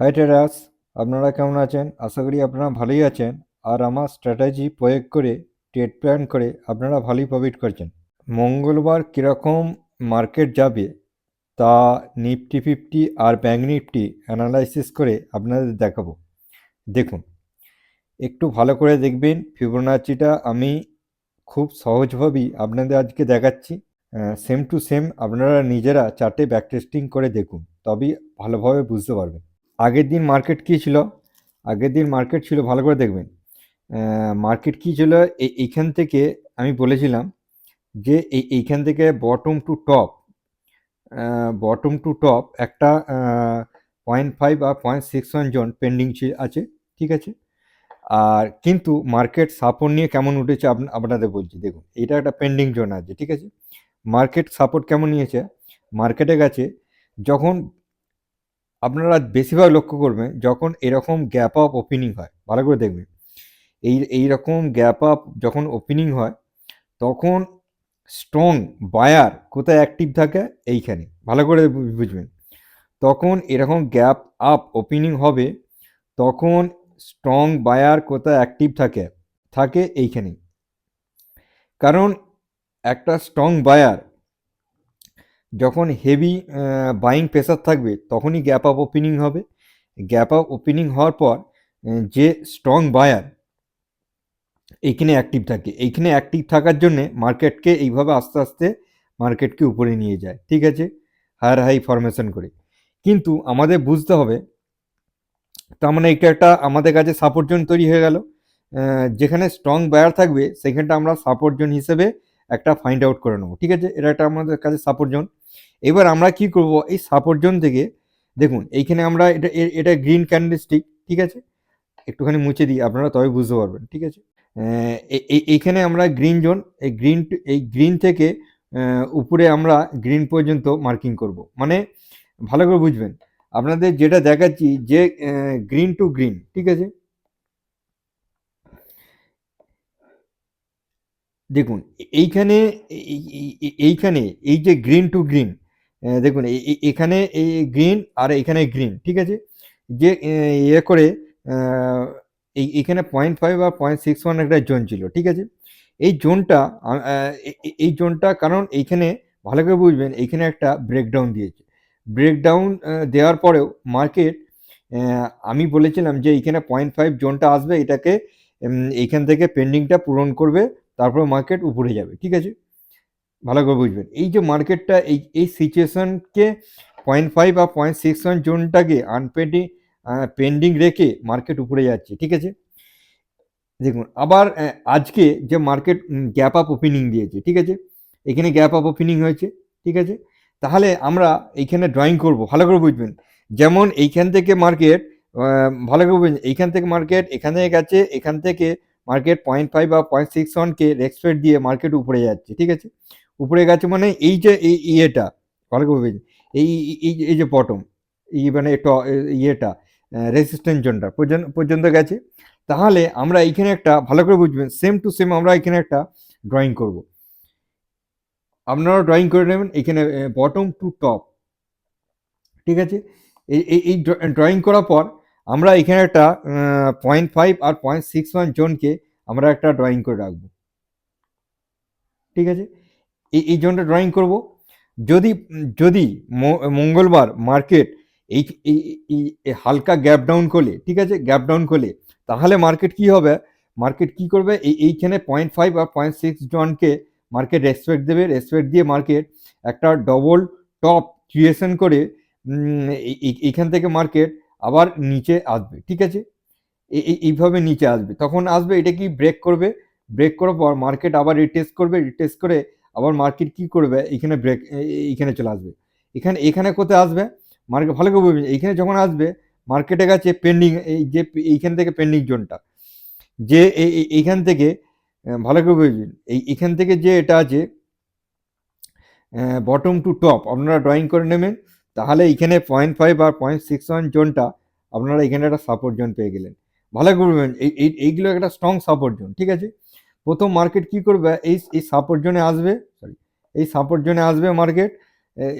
High traders আপনারা কেমন আছেন? আশা করি আপনারা ভালোই আছেন। আর আমার স্ট্র্যাটেজি প্রয়োগ করে ট্রেড প্ল্যান করে আপনারা ভালোই প্রফিট করছেন। মঙ্গলবার কীরকম মার্কেট যাবে, তা নিফটি ফিফটি আর ব্যাঙ্ক নিফটি অ্যানালাইসিস করে আপনাদের দেখাবো। দেখুন, একটু ভালো করে দেখবেন ফিবোনাচিটা আমি খুব সহজভাবেই আপনাদের আজকে দেখাচ্ছি। সেম টু সেম আপনারা নিজেরা চার্টে ব্যাক টেস্টিং করে দেখুন, তবেই ভালোভাবে বুঝতে পারবেন। আগের দিন মার্কেট কী ছিল? আগের দিন মার্কেট ছিল, ভালো করে দেখবেন। মার্কেট কী ছিল? এই এইখান থেকে আমি বলেছিলাম যে এই এইখান থেকে bottom to top bottom to top একটা পয়েন্ট ফাইভ আর point six one zone pending আছে, ঠিক আছে? আর কিন্তু মার্কেট সাপোর্ট নিয়ে কেমন উঠেছে আপ- আপনাদের বলছি, দেখুন, এটা একটা পেন্ডিং জোন আছে, ঠিক আছে? মার্কেট সাপোর্ট কেমন নিয়েছে? মার্কেটে গেছে, যখন আপনারা বেশিরভাগ লক্ষ্য করবেন যখন এরকম গ্যাপ আপ ওপেনিং হয়, ভালো করে দেখবেন। এই এই রকম গ্যাপ আপ যখন ওপেনিং হয়, তখন স্ট্রং বায়ার কোথায় অ্যাক্টিভ থাকে? এইখানে। ভালো করে বুঝবেন। তখন এরকম গ্যাপ আপ ওপেনিং হবে, তখন স্ট্রং বায়ার কোথায় অ্যাক্টিভ থাকে? থাকে এইখানে কারণ একটা স্ট্রং বায়ার যখন হেভি বাইং প্রেসার থাকবে, তখনই গ্যাপ আপ ওপেনিং হবে। গ্যাপ আপ ওপেনিং হওয়ার পর যে স্ট্রং বায়ার এইখানে অ্যাক্টিভ থাকে। এইখানে অ্যাক্টিভ থাকার জন্যে মার্কেটকে এইভাবে আস্তে আস্তে মার্কেটকে উপরে নিয়ে যায়। ঠিক আছে? হায়ার হাই ফরমেশন করে। কিন্তু আমাদের বুঝতে হবে, তার মানে এটা একটা আমাদের কাছে সাপোর্ট জোন তৈরি হয়ে গেল। যেখানে স্ট্রং বায়ার থাকবে, সেখানটা আমরা সাপোর্ট জোন হিসেবে একটা ফাইন্ড আউট করে নেব, ঠিক আছে? এটা একটা আমাদের কাছে সাপোর্ট জোন এবার আমরা কি করব? এই সাপোর্ট জোন থেকে, দেখুন, এইখানে আমরা এটা এটা গ্রিন ক্যান্ডেলস্টিক ঠিক আছে? একটুখানি মুছে দিই, আপনারা তবে বুঝতে পারবেন, ঠিক আছে? এইখানে আমরা গ্রিন জোন এই গ্রিন এই গ্রিন থেকে উপরে আমরা গ্রিন পর্যন্ত মার্কিং করব। মানে ভালো করে বুঝবেন। আপনাদের যেটা দেখাচ্ছি যে গ্রিন টু গ্রিন ঠিক আছে? দেখুন এইখানে এই- এই- এই- এইখানে এই যে গ্রিন টু গ্রিন দেখুন এখানে এই গ্রিন আর এখানে গ্রিন ঠিক আছে? যে ইয়ে করে আহ, এই এখানে পয়েন্ট ফাইভ আর পয়েন্ট সিক্স ওয়ান একটা জোন ছিল ঠিক আছে? এই জোনটা এই জোনটা কারণ এইখানে ভালো করে বুঝবেন এইখানে একটা ব্রেকডাউন দিয়েছে। ব্রেকডাউন দেওয়ার পরেও মার্কেট আমি বলেছিলাম যে এইখানে পয়েন্ট ফাইভ জোনটা আসবে এটাকে এইখান থেকে পেন্ডিংটা পূরণ করবে তারপর মার্কেট উপরে যাবে, ঠিক আছে? ভালো করে বুঝবেন। এই যে মার্কেটটা এই এই সিচুয়েশনকে পয়েন্ট ফাইভ বা পয়েন্ট সিক্স ওয়ান জোনটাকে আনপেন্ডিং পেন্ডিং রেখে মার্কেট উপরে যাচ্ছে, ঠিক আছে? দেখুন, আবার আজকে যে মার্কেট গ্যাপ আপ ওপেনিং দিয়েছে, ঠিক আছে? এখানে গ্যাপ আপ ওপেনিং হয়েছে, ঠিক আছে? তাহলে আমরা এইখানে ড্রয়িং করব, ভালো করে বুঝবেন। যেমন এইখান থেকে মার্কেট ভালো করে বুঝবেন, এইখান থেকে মার্কেট এখানে গেছে, এখান থেকে মার্কেট পয়েন্ট ফাইভ বা পয়েন্ট সিক্স ওয়ানকে রেক্সপেক্ট দিয়ে মার্কেট উপরে যাচ্ছে, ঠিক আছে? উপরে গেছে মানে এই যে, এই ইয়েটা, ভালো করে এই এই যে বটম এই মানে ইয়েটা রেসিস্ট্যান্ট জোনটা পর্যন্ত গেছে। তাহলে আমরা এইখানে একটা, ভালো করে বুঝবেন সেম টু সেম আমরা এখানে একটা ড্রয়িং করব। আপনারা ড্রয়িং করে নেবেন এখানে বটম টু টপ ঠিক আছে? এই- এই ড্রয়িং করার পর আমরা এখানে একটা পয়েন্ট ফাইভ আর পয়েন্ট সিক্স ওয়ান জোনকে আমরা একটা ড্রয়িং করে রাখব। ঠিক আছে? এই এই জোনটা ড্রয়িং করব। যদি যদি মঙ্গলবার মার্কেট এই হালকা গ্যাপ ডাউন করলে, ঠিক আছে? গ্যাপ ডাউন করলে, তাহলে মার্কেট কি হবে? মার্কেট কি করবে? এই, এইখানে পয়েন্ট ফাইভ আর পয়েন্ট সিক্স জনকে মার্কেট রেসপেক্ট দেবে। রেসপেক্ট দিয়ে মার্কেট একটা ডবল টপ ক্রিয়েশন করে এইখান থেকে মার্কেট আবার নিচে আসবে, ঠিক আছে? এই এই- এইভাবে নিচে আসবে। তখন আসবে, এটা কি ব্রেক করবে? ব্রেক করার পর মার্কেট আবার রিটেস্ট করবে রিটেস্ট করে আবার মার্কেট কি করবে? এখানে ব্রেক এইখানে চলে আসবে। এখানে এখানে কোথায় আসবে? মার্কেট ভালো করে বুঝবেন এইখানে যখন আসবে মার্কেটে গেছে পেন্ডিং এই যে এইখান থেকে পেন্ডিং জোনটা যে এই- এই- এইখান থেকে ভালো করে বুঝবেন, এই এখান থেকে যে এটা আছে বটম টু টপ আপনারা ড্রয়িং করে নেবেন। তাহলে এখানে পয়েন্ট ফাইভ আর পয়েন্ট সিক্স ওয়ান জোনটা আপনারা এখানে একটা সাপোর্ট জোন পেয়ে গেলেন। ভালো করবেন এই, এই- এইগুলো একটা স্ট্রং সাপোর্ট জোন ঠিক আছে? প্রথম মার্কেট কি করবে? এই এই সাপোর্ট জোনে আসবে সরি এই সাপোর্ট জোনে আসবে মার্কেট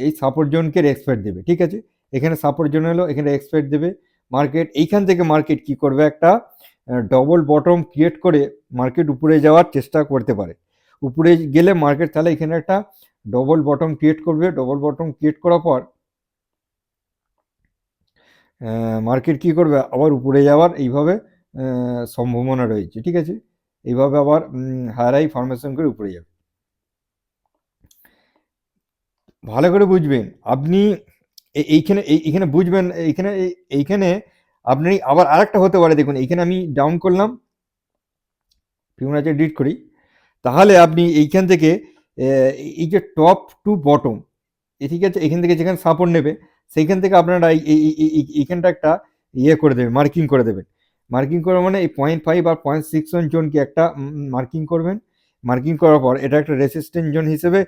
এই সাপোর্ট জোনকে রেসপেক্ট দেবে, ঠিক আছে? এখানে সাপোর্ট জোন হলো এখানে এক্সপেক্ট দেবে মার্কেট এইখান থেকে মার্কেট কি করবে একটা ডবল বটম ক্রিয়েট করে মার্কেট উপরে যাওয়ার চেষ্টা করতে পারে। উপরে গেলে মার্কেট তাহলে এখানে একটা ডবল বটম ক্রিয়েট করবে ডবল বটম ক্রিয়েট করার পর মার্কেট কি করবে? আবার উপরে যাওয়ার এইভাবে সম্ভাবনা রয়েছে, ঠিক আছে? এইভাবে আবার হায়ার হাই ফরমেশন করে উপরে যাবে। ভালো করে বুঝবেন, আপনি এইখানে, এই- এইখানে বুঝবেন, এইখানে এইখানে আপনি আবার আরেকটা হতে পারে, দেখুন, এইখানে আমি ডাউন করলাম ফিবোনাচি ডিট করি, তাহলে আপনি এইখান থেকে এই যে টপ টু বটম ঠিক আছে? এখান থেকে যেখানে সাপোর্ট নেবে সেইখান থেকে আপনারা এই- এই- এই- এই- এইখানটা একটা ইয়ে করে দেবেন মার্কিং করে দেবেন। মার্কিং করা মানে এই পয়েন্ট ফাইভ আর পয়েন্ট সিক্স ওয়ান জোনকে একটা মার্কিং করবেন। মার্কিং করার পর এটা একটা রেসিস্ট্যান্ট জোন হিসেবে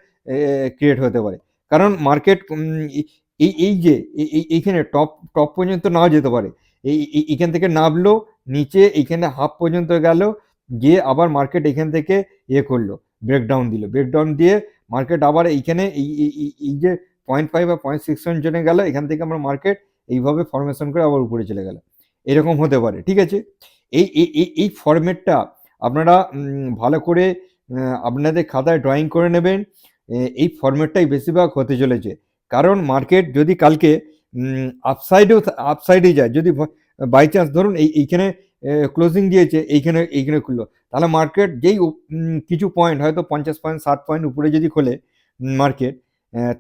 ক্রিয়েট হতে পারে। কারণ মার্কেট এই এই যে, এই- এই- এইখানে টপ টপ পর্যন্ত নাও যেতে পারে। এই এইখান থেকে নামলো, নিচে এইখানে হাফ পর্যন্ত গেল, গিয়ে আবার মার্কেট এখান থেকে ইয়ে করল ব্রেকডাউন দিল। ব্রেকডাউন দিয়ে মার্কেট আবার এইখানে এই, এই- এই- এই যে পয়েন্ট ফাইভ বা পয়েন্ট সিক্স ওয়ান জোনে গেল, এখান থেকে আমরা মার্কেট এইভাবে ফরমেশন করে আবার উপরে চলে গেল। এরকম হতে পারে, ঠিক আছে? এই, এই- ফরম্যাটটা আপনারা ভালো করে আপনাদের খাতায় ড্রয়িং করে নেবেন। এই ফরম্যাটটাই বেশিরভাগ হতে চলেছে। কারণ মার্কেট যদি কালকে আপসাইডেও আপসাইডে যায়, যদি বাই চান্স ধরুন এই, এইখানে ক্লোজিং দিয়েছে, এইখানে এইখানে খুললো, তাহলে মার্কেট যেই কিছু পয়েন্ট হয়তো পঞ্চাশ পয়েন্ট ষাট পয়েন্ট উপরে যদি খোলে মার্কেট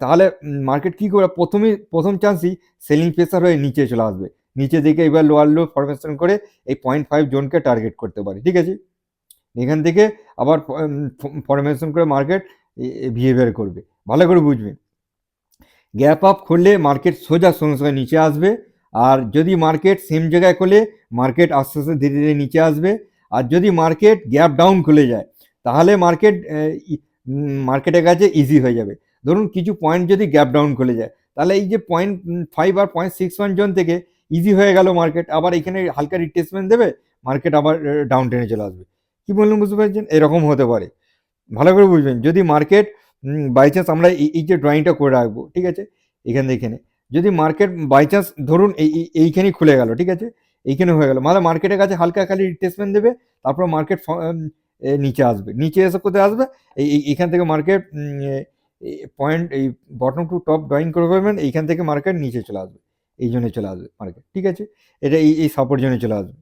তাহলে মার্কেট কি করে প্রথমে প্রথম চান্সই সেলিং প্রেসার হয়ে নিচে চলে আসবে। নিচে দিকে এবার লোয়ার লো ফরমেশন করে এই পয়েন্ট ফাইভ জোনকে টার্গেট করতে পারে, ঠিক আছে? এখান থেকে আবার ফরমেশন করে মার্কেট বিহেভিয়ার করবে। ভালো করে বুঝবেন গ্যাপ আপ খুললে মার্কেট সোজা সঙ্গে সঙ্গে নিচে আসবে। আর যদি মার্কেট সেম জায়গায় খোলে মার্কেট আস্তে আস্তে ধীরে ধীরে নিচে আসবে। আর যদি মার্কেট গ্যাপ ডাউন খুলে যায়, তাহলে মার্কেট মার্কেটের কাছে ইজি হয়ে যাবে। ধরুন কিছু পয়েন্ট যদি গ্যাপ ডাউন খুলে যায়, তাহলে এই যে পয়েন্ট ফাইভ আর পয়েন্ট সিক্স ওয়ান জোন থেকে ইজি হয়ে গেল মার্কেট আবার এখানে হালকা রিট্রেসমেন্ট দেবে মার্কেট আবার ডাউন টেনে চলে আসবে। কী বললেন বুঝতে পারছেন? এরকম হতে পারে। ভালো করে বুঝবেন, যদি মার্কেট বাই চান্স আমরা এই যে ড্রয়িংটা করে রাখব, ঠিক আছে? এখান থেকে এখানে। যদি মার্কেট বাই চান্স ধরুন এই, এই- এইখানেই খুলে গেল, ঠিক আছে? এইখানে হয়ে গেল। মানে মার্কেটের কাছে হালকা খালি রিট্রেসমেন্ট দেবে, তারপর মার্কেট নিচে আসবে। নিচে এসে কোথায় আসবে? এই এইখান থেকে মার্কেট পয়েন্ট এই বটম টু টপ ড্রয়িং করে পারবেন এইখান থেকে মার্কেট নিচে চলে আসবে। এই জন্য চলে আসবে মার্কেট ঠিক আছে? এটা এই এই সাপোর্ট জন্য চলে আসবে।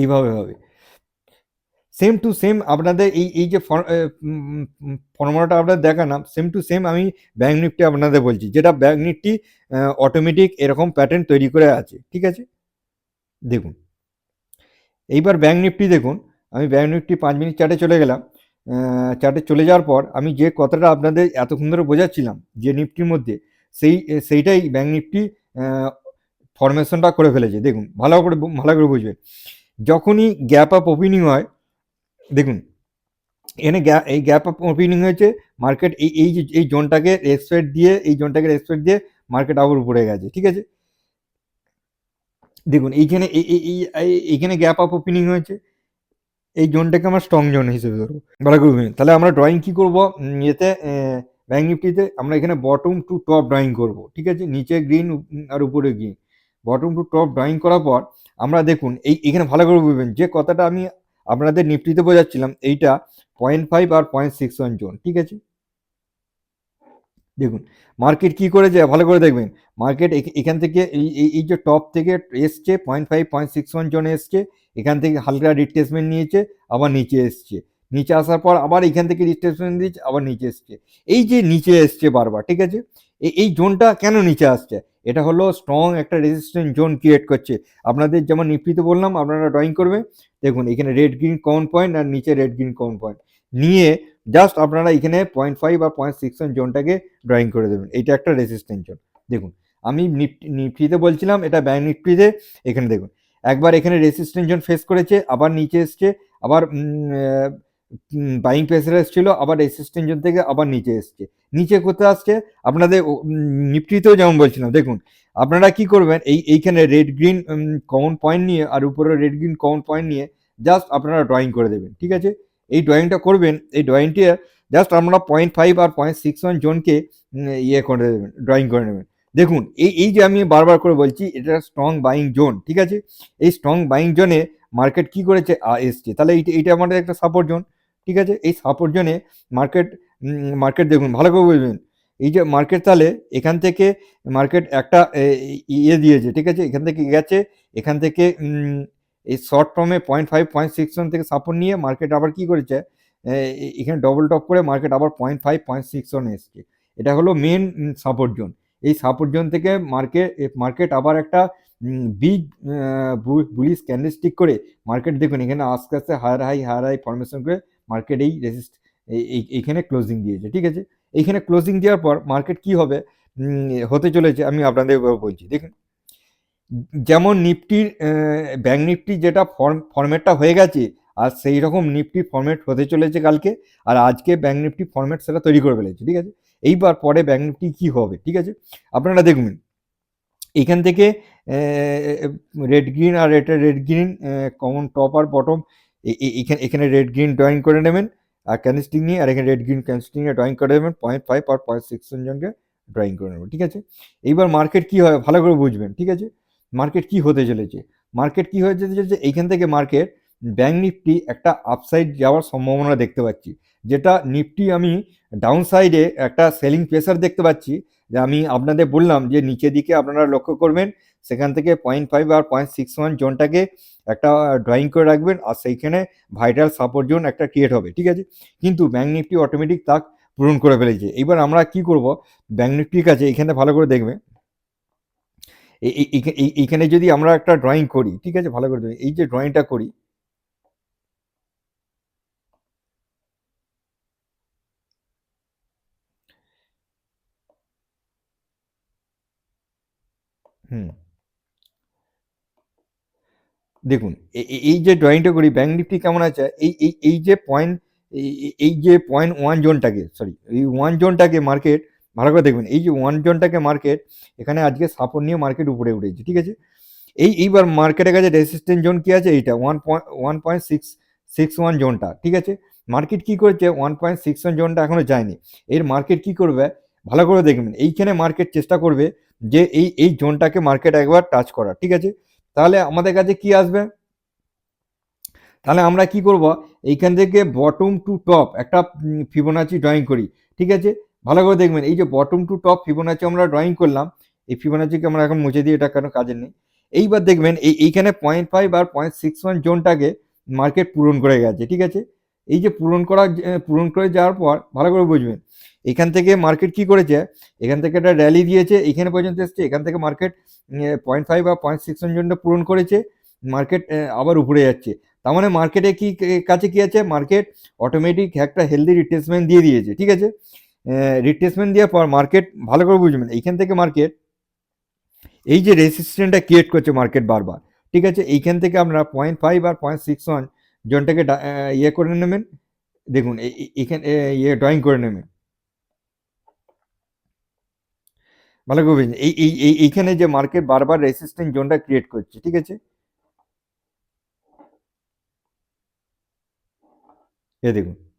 এইভাবে হবে। সেম টু সেম আপনাদের এই এই যে ফর্মুলাটা আপনাদের দেখালাম সেম টু সেম আমি ব্যাঙ্ক নিফটি আপনাদের বলছি, যেটা ব্যাঙ্ক নিফটি অটোমেটিক এরকম প্যাটার্ন তৈরি করে আছে, ঠিক আছে? দেখুন। এইবার ব্যাঙ্ক নিফটি দেখুন, আমি ব্যাঙ্ক নিফটি পাঁচ মিনিট চার্টে চলে গেলাম। চার্টে চলে যাওয়ার পর আমি যে কথাটা আপনাদের এতক্ষণ ধরে বোঝাচ্ছিলাম, যে নিফটির মধ্যে, সেই, সেইটাই ব্যাঙ্ক নিফটি ফরমেশনটা করে ফেলেছে। দেখুন, ভালো করে ভালো করে বুঝবেন। যখনই গ্যাপ আপ ওপেনিং হয়, দেখুন, এখানে এই গ্যাপ আপ ওপেনিং হয়েছে মার্কেট এই এই যে, এই জোনটাকে রেসপেক্ট দিয়ে, এই জোনটাকে রেসপেক্ট দিয়ে মার্কেট আবার উপরে গেছে, ঠিক আছে? দেখুন, এইখানে, এই, এই- এই- এই- এইখানে গ্যাপ আপ ওপেনিং হয়েছে। এই জোনটাকে আমার স্ট্রং জোন হিসেবে ধরবো। ভালো করে। তাহলে আমরা ড্রয়িং কী করব? ইয়েতে ব্যাঙ্ক নিফটিতে আমরা এখানে বটম টু টপ ড্রয়িং করব, ঠিক আছে? নিচে গ্রিন আর উপরে green bottom to top drawing করার পর আমরা দেখুন, এই, এখানে ভালো করে বুঝবেন, যে কথাটা আমি আপনাদের নিফটিতে বোঝাচ্ছিলাম, এইটা পয়েন্ট ফাইভ আর পয়েন্ট সিক্স ওয়ান জোন ঠিক আছে? দেখুন মার্কেট কি করেছে ভালো করে দেখবেন। মার্কেট এখান থেকে এই, এই- যে টপ থেকে এসছে point five point six one জোনে এসছে, এখান থেকে হালকা রিট্রেসমেন্ট নিয়েছে, আবার নিচে এসছে। নিচে আসার পর আবার এখান থেকে রিট্রেসমেন্ট দিয়েছে, আবার নিচে এসছে। এই যে নিচে এসছে বারবার, ঠিক আছে? এই জোনটা কেন নিচে আসছে? এটা হলো স্ট্রং একটা রেজিস্ট্যান্ট জোন ক্রিয়েট করছে। আপনাদের যেমন নিফটিতে বললাম, আপনারা ড্রয়িং করবেন। দেখুন, এখানে রেড গ্রিন কমন পয়েন্ট আর নিচে রেড গ্রিন কমন পয়েন্ট নিয়ে জাস্ট আপনারা এখানে পয়েন্ট ফাইভ আর পয়েন্ট সিক্স জোনটাকে ড্রয়িং করে দেবেন। এইটা একটা রেজিস্ট্যান্ট জোন দেখুন, আমি নিফটি নিফটিতে বলছিলাম, এটা ব্যাঙ্ক নিফটিতে এখানে দেখুন। একবার এখানে রেজিস্ট্যান্ট জোন ফেস করেছে, আবার নিচে এসছে, আবার বাইং প্রেসার এসেছিল, আবার রেজিস্ট্যান্ট জোন থেকে আবার নিচে এসছে। নিচে কোথায় আসছে? আপনাদের নিফটিতেও যেমন বলছিলাম, দেখুন, আপনারা কি করবেন, এই, এইখানে রেড গ্রিন কমন পয়েন্ট নিয়ে, আর উপরে রেড গ্রিন কমন পয়েন্ট নিয়ে জাস্ট আপনারা ড্রয়িং করে দেবেন, ঠিক আছে? এই ড্রয়িংটা করবেন, এই ড্রয়িংটি জাস্ট আপনারা পয়েন্ট ফাইভ আর পয়েন্ট সিক্স ওয়ান জোনকে ইয়ে করে দেবেন ড্রয়িং করে নেবেন। দেখুন, এই এই যে আমি বারবার করে বলছি, এটা স্ট্রং বাইং জোন ঠিক আছে? এই স্ট্রং বাইং জোনে মার্কেট কি করেছে? এসছে। তাহলে এইটা এইটা আমাদের একটা সাপোর্ট জোন ঠিক আছে? এই সাপোর্ট জোনে মার্কেট মার্কেট দেখুন, ভালো করে বুঝবেন। এই যে মার্কেট তাহলে এখান থেকে মার্কেট একটা ইয়ে দিয়েছে, ঠিক আছে? এখান থেকে গেছে, এখান থেকে এই শর্ট টার্মে point five point six one থেকে সাপোর্ট নিয়ে মার্কেট আবার কি করেছে? এখানে ডবল টপ করে মার্কেট আবার point five point six one এসছে। এটা হলো মেন সাপোর্ট জোন এই সাপোর্ট জোন থেকে মার্কেট মার্কেট আবার একটা বিগ বুলিশ ক্যান্ডেলস্টিক করে মার্কেট দেখুন, এখানে আস্তে আস্তে higher high higher high formation করে মার্কেট এই রেজিস্ট এইখানে ক্লোজিং দিয়েছে, ঠিক আছে? এইখানে ক্লোজিং দেওয়ার পর মার্কেট কি হবে? হতে চলেছে, আমি আপনাদের বলছি। দেখুন যেমন নিফটির ব্যাঙ্ক নিফটি যেটা ফর্ম, ফরম্যাটটা হয়ে গেছে, আর সেই রকম নিফটি ফরম্যাট হতে চলেছে কালকে, আর আজকে ব্যাঙ্ক নিফটি ফরম্যাট সেটা তৈরি করে ফেলেছে, ঠিক আছে? এইবার পরে ব্যাঙ্ক নিফটি কী হবে, ঠিক আছে? আপনারা দেখুন, এখান থেকে রেড গ্রিন আর এটা রেড গ্রিন কমন টপ আর বটম এখানে এখানে রেড গ্রিন ড্রয়িং করে নেবেন, আর ক্যান্ডেলস্টিক নিয়ে, আর এখানে রেড গ্রিন ক্যান্ডেলস্টিক নিয়ে ড্রয়িং করে নেবেন পয়েন্ট ফাইভ আর পয়েন্ট সিক্স জনকে ড্রয়িং করে নেবেন, ঠিক আছে? এইবার মার্কেট কী হয় ভালো করে বুঝবেন, ঠিক আছে? মার্কেট কি হতে চলেছে? মার্কেট কি হয়ে যেতে চলেছে? এইখান থেকে মার্কেট ব্যাঙ্ক নিফটি একটা আপসাইড যাওয়ার সম্ভাবনা দেখতে পাচ্ছি। যেটা নিফটি আমি ডাউন সাইডে একটা সেলিং প্রেসার দেখতে পাচ্ছি। যে আমি আপনাদের বললাম যে নিচের দিকে আপনারা লক্ষ্য করবেন, সেখান থেকে পয়েন্ট ফাইভ আর পয়েন্ট সিক্স ওয়ান জোনটাকে একটা ড্রয়িং করে রাখবেন আর সেইখানে ভাইটাল সাপোর্ট জোন একটা ক্রিয়েট হবে, ঠিক আছে? কিন্তু ব্যাঙ্ক নিফটি অটোমেটিক তাক পূরণ করে ফেলেছে। এবার আমরা কি করব? ব্যাঙ্ক নিফটির কাছে এখানে ভালো করে দেখবে এই- এই- এই- এই- এইখানে যদি আমরা একটা ড্রয়িং করি, ঠিক আছে ভালো করে। এই যে ড্রয়িংটা করি, হুম দেখুন এই যে ড্রয়িংটা করি ব্যাঙ্ক নিফটি কেমন আছে এই এই এই যে পয়েন্ট এই যে পয়েন্ট ওয়ান জোনটাকে সরি এই ওয়ান জোনটাকে মার্কেট ভালো করে দেখবেন। এই যে ওয়ান জোনটাকে মার্কেট এখানে আজকে সাপোর্ট নিয়ে মার্কেট উপরে উঠেছে, ঠিক আছে? এই এইবার মার্কেটের কাছে রেসিস্ট্যান্ট জোন কি আছে? এইটা one point one point six six one জোনটা, ঠিক আছে? মার্কেট কি করেছে? ওয়ান পয়েন্ট সিক্স ওয়ান জোনটা এখনও যায়নি। এর মার্কেট কি করবে? ভালো করে দেখবেন। এইখানে মার্কেট চেষ্টা করবে যে এই এই জোনটাকে মার্কেট একবার টাচ করা, ঠিক আছে? তাহলে আমাদের কাছে কি আসবে? তাহলে আমরা কি করব? এইখান থেকে বটম টু টপ একটা ফিবোনাচি ড্রয়িং করি, ঠিক আছে? ভালো করে দেখবেন, এই যে বটম টু টপ ফিবোনাচি আমরা ড্রয়িং করলাম, এই ফিবোনাচিকে আমরা এখন মুছে দিই এটা কেন কাজের নেই। এইবার দেখবেন, এই, এইখানে পয়েন্ট ফাইভ আর পয়েন্ট সিক্স ওয়ান জোনটাকে মার্কেট পূরণ করে গেছে, ঠিক আছে? এই যে পূরণ করা পূরণ করে যাওয়ার পর ভালো করে বুঝবেন, এখান থেকে মার্কেট কি করেছে? এখান থেকে একটা র্যালি দিয়েছে, এখানে পর্যন্ত এসছে, এখান থেকে মার্কেট পয়েন্ট ফাইভ বা পয়েন্ট সিক্স জোনটা পূরণ করেছে মার্কেট আবার উপরে যাচ্ছে। তার মানে মার্কেটে কি কাছে কি আছে? মার্কেট অটোমেটিক একটা হেলদি রিট্রেসমেন্ট দিয়ে দিয়েছে, ঠিক আছে? রিট্রেসমেন্ট দেওয়ার পর মার্কেট ভালো করে বুঝবেন। এইখান থেকে মার্কেট এই যে রেসিস্ট্যান্টটা ক্রিয়েট করছে মার্কেট বারবার, ঠিক আছে? এইখান থেকে আপনারা পয়েন্ট ফাইভ আর পয়েন্ট সিক্স ওয়ান জনটাকে ইয়ে করে নেবেন। দেখুন এখানে ইয়ে ড্রয়িং করে নেবেন। ভালো করে বুঝবেন এই এই, এই- এইখানে যে মার্কেট বারবার রেসিস্ট্যান্ট জোনটা ক্রিয়েট করছে, ঠিক আছে? এ, দেখুন।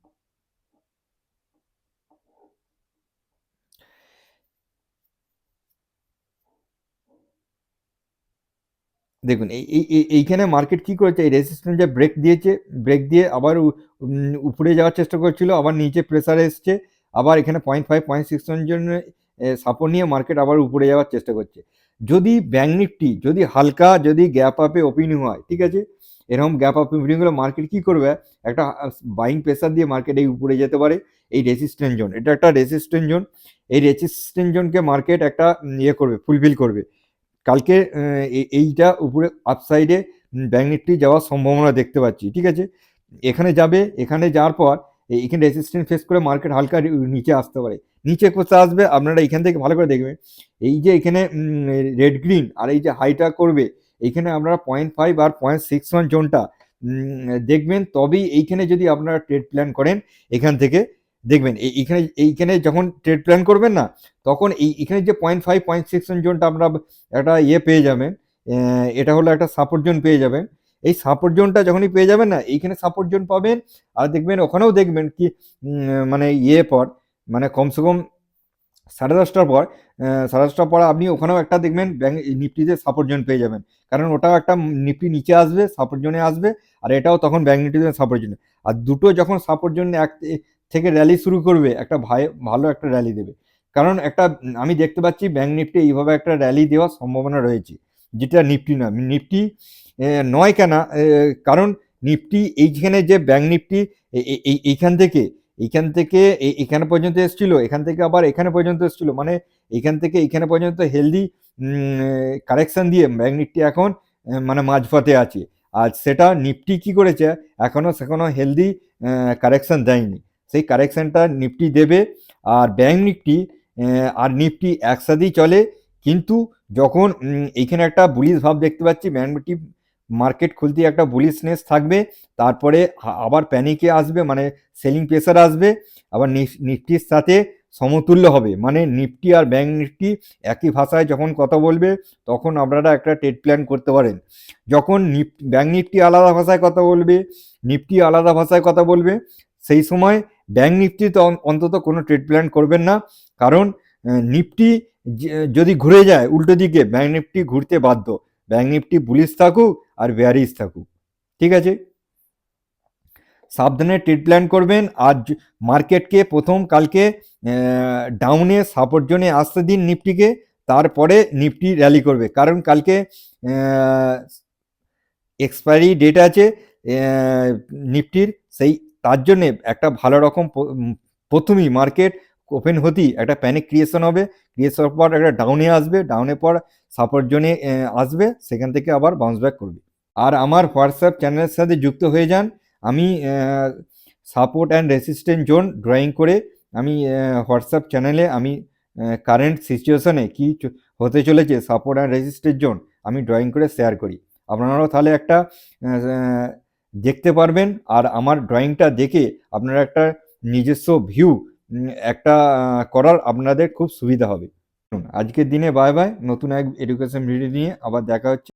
দেখুন, এই, এই- এই- এইখানে মার্কেট কি করেছে? এই রেজিস্ট্যান্স ব্রেক দিয়েছে ব্রেক দিয়ে আবার উপরে যাওয়ার চেষ্টা করছিল, আবার নিচে প্রেসার এসছে, আবার এখানে পয়েন্ট ফাইভ পয়েন্ট সিক্স জন্য সাপোর্ট নিয়ে মার্কেট আবার উপরে যাওয়ার চেষ্টা করছে। যদি ব্যাঙ্ক নিফটি যদি হালকা, যদি গ্যাপ আপে ওপেনিং হয়, ঠিক আছে? এরকম গ্যাপ আপ ওপেনিং হলে মার্কেট কি করবে? একটা বাইং প্রেসার দিয়ে মার্কেট এই উপরে যেতে পারে, এই রেসিস্ট্যান্ট জোন এটা একটা রেসিস্ট্যান্ট জোন এই রেসিস্ট্যান্ট জোনকে মার্কেট একটা ইয়ে করবে ফুলফিল করবে। কালকে এই- এইটা উপরে আপসাইডে ব্যাঙ্ক নিফটি যাওয়ার সম্ভাবনা দেখতে পাচ্ছি, ঠিক আছে? এখানে যাবে, এখানে যাওয়ার পর এখানে রেসিস্ট্যান্ট ফেস করে মার্কেট হালকা নিচে আসতে পারে। নিচে কোথায় আসবে, আপনারা এখান থেকে ভালো করে দেখবেন। এই যে এখানে রেড গ্রিন আর এই যে হাইটা করবে এইখানে আপনারা পয়েন্ট ফাইভ আর পয়েন্ট সিক্স ওয়ান জোনটা দেখবেন, তবেই এইখানে যদি আপনারা ট্রেড প্ল্যান করেন, এখান থেকে দেখবেন, এই- এইখানে এইখানে যখন ট্রেড প্ল্যান করবেন না, তখন এই এখানে যে পয়েন্ট ফাইভ পয়েন্ট সিক্স জোনটা আমরা একটা ইয়ে পেয়ে যাবেন এটা হলো একটা সাপোর্ট জোন পেয়ে যাবেন। এই সাপোর্ট জোনটা যখনই পেয়ে যাবেন না, এইখানে সাপোর্ট জোন পাবেন, আর দেখবেন, ওখানেও দেখবেন কি মানে ইয়ে পর মানে কমসে কম সাড়ে দশটার পর সাড়ে দশটার পর আপনি ওখানেও একটা দেখবেন ব্যাঙ্ক নিফটিতে সাপোর্ট জোন পেয়ে যাবেন। কারণ ওটাও একটা নিফটি নিচে আসবে সাপোর্ট জোনে আসবে, আর এটাও তখন ব্যাঙ্ক নিফটিতে সাপোর্ট জোনে আর দুটো যখন সাপোর্ট জোন এক থেকে র্যালি শুরু করবে, একটা ভাই, ভালো একটা র্যালি দেবে। কারণ একটা, আমি দেখতে পাচ্ছি ব্যাঙ্ক নিফটি এইভাবে একটা র্যালি দেওয়ার সম্ভাবনা রয়েছে। যেটা নিফটি না নিফটি নয় কেন কারণ নিফটি এইখানে যে ব্যাঙ্ক নিফটি এইখান থেকে এইখান থেকে এখানে পর্যন্ত এসেছিল, এখান থেকে আবার এখানে পর্যন্ত এসেছিল। মানে এখান থেকে এখানে পর্যন্ত হেলদি কারেকশান দিয়ে ব্যাঙ্ক নিফটি এখন মানে মাঝপথে আছে। আর সেটা নিফটি কি করেছে, এখনও সেখনো হেলদি কারেকশান দেয়নি। সেই কারেকশনটা নিফটি দেবে আর ব্যাঙ্ক নিফটি আর নিফটি একসাথেই চলে। কিন্তু যখন এইখানে একটা বুলিশ ভাব দেখতে পাচ্ছি ব্যাঙ্ক নিফটি মার্কেট খুলতে একটা বুলিশনেস থাকবে। তারপরে আবার প্যানিকে আসবে মানে সেলিং প্রেসার আসবে। আবার নিফ- নিফটির সাথে সমতুল্য হবে। মানে নিফটি আর ব্যাঙ্ক নিফটি একই ভাষায় যখন কথা বলবে, তখন আপনারা একটা ট্রেড প্ল্যান করতে পারেন। যখন নিফ ব্যাঙ্ক নিফটি আলাদা ভাষায় কথা বলবে নিফটি আলাদা ভাষায় কথা বলবে, সেই সময় ব্যাঙ্ক নিফটি তো অন্তত কোনো ট্রেড প্ল্যান করবেন না। কারণ নিফটি যদি ঘুরে যায়, উল্টো দিকে ব্যাঙ্ক নিফটি ঘুরতে বাধ্য। ব্যাঙ্ক নিফটি বুলিশ থাকুক আর বেয়ারিশ থাকুক। ঠিক আছে? সাবধানে ট্রেড প্ল্যান করবেন। আর মার্কেটকে প্রথম কালকে ডাউনে সাপোর্ট জোনে আসতে দিন নিফটিকে, তারপরে নিফটি র্যালি করবে। কারণ কালকে এক্সপায়ারি ডেট আছে নিফটির সেই তার জন্যে একটা ভালো রকম প্রথমেই মার্কেট ওপেন হতেই একটা প্যানিক ক্রিয়েশন হবে। ক্রিয়েশন পর একটা ডাউনে আসবে। ডাউনের পর সাপোর্ট জোনে আসবে। সেখান থেকে আবার বাউন্স ব্যাক করবে। আর আমার হোয়াটসঅ্যাপ চ্যানেলের সাথে যুক্ত হয়ে যান। আমি support and resistant zone drawing করে আমি হোয়াটসঅ্যাপ চ্যানেলে আমি কারেন্ট সিচুয়েশনে কি হতে চলেছে সাপোর্ট অ্যান্ড রেসিস্ট্যান্ট জোন আমি ড্রয়িং করে শেয়ার করি। আপনারাও তাহলে একটা দেখতে পারবেন আর আমার ড্রয়িংটা দেখে আপনারা একটা নিজস্ব ভিউ একটা করার আপনাদের খুব সুবিধা হবে। আজকের দিনে বাই বাই নতুন এক এডুকেশন ভিডিও নিয়ে আবার দেখা হচ্ছে।